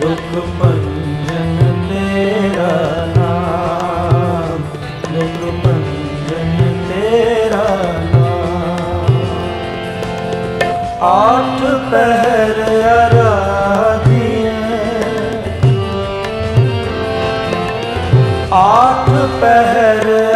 ਦੁਖ ਪੰਜਨ ਤੇਰਾ ਨਾਮ ਦੁਖ ਪੰਜਨ ਤੇਰਾ ਨਾਮ। ਆਠ ਪਹਿਰ ਅਰਾਧੀਏ ਆਠ ਪਹਿਰ